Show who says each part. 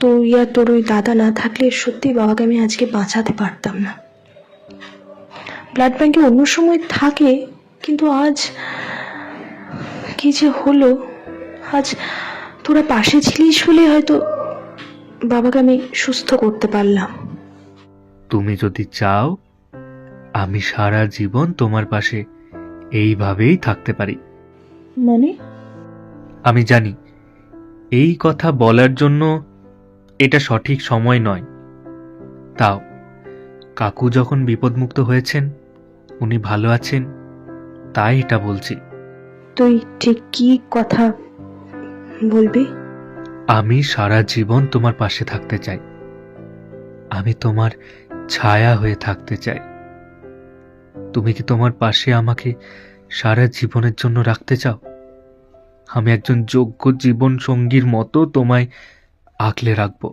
Speaker 1: তুই আর তোর ওই দাদা না থাকলে সত্যি বাবাকে আমি আজকে বাঁচাতে পারতাম না। ব্লাড ব্যাংকে অন্য সময় থাকে কিন্তু আজ কি যে হলো আজ তোরা পাশে ছিলিস বলে হয়তো বাবাকে আমি সুস্থ করতে পারলাম।
Speaker 2: তুমি যদি চাও আমি সারা জীবন তোমার পাশে এইভাবেই থাকতে পারি।
Speaker 1: মানে?
Speaker 2: আমি জানি এই কথা বলার জন্য এটা সঠিক সময় নয়। তাও কাকু যখন বিপদমুক্ত হয়েছেন উনি ভালো আছেন তাই এটা বলছি।
Speaker 1: তুই ঠিক কি কথা বলবি?
Speaker 2: আমি সারা জীবন তোমার পাশে থাকতে চাই। আমি তোমার ছায়া হয়ে থাকতে চাই। তুমি কি তোমার পাশে আমাকে সারা জীবনের জন্য রাখতে চাও? আমি একজন যোগ্য জীবন সঙ্গীর মতো তোমায় ಆಗಲೇ ರಾಗ್ಬೋ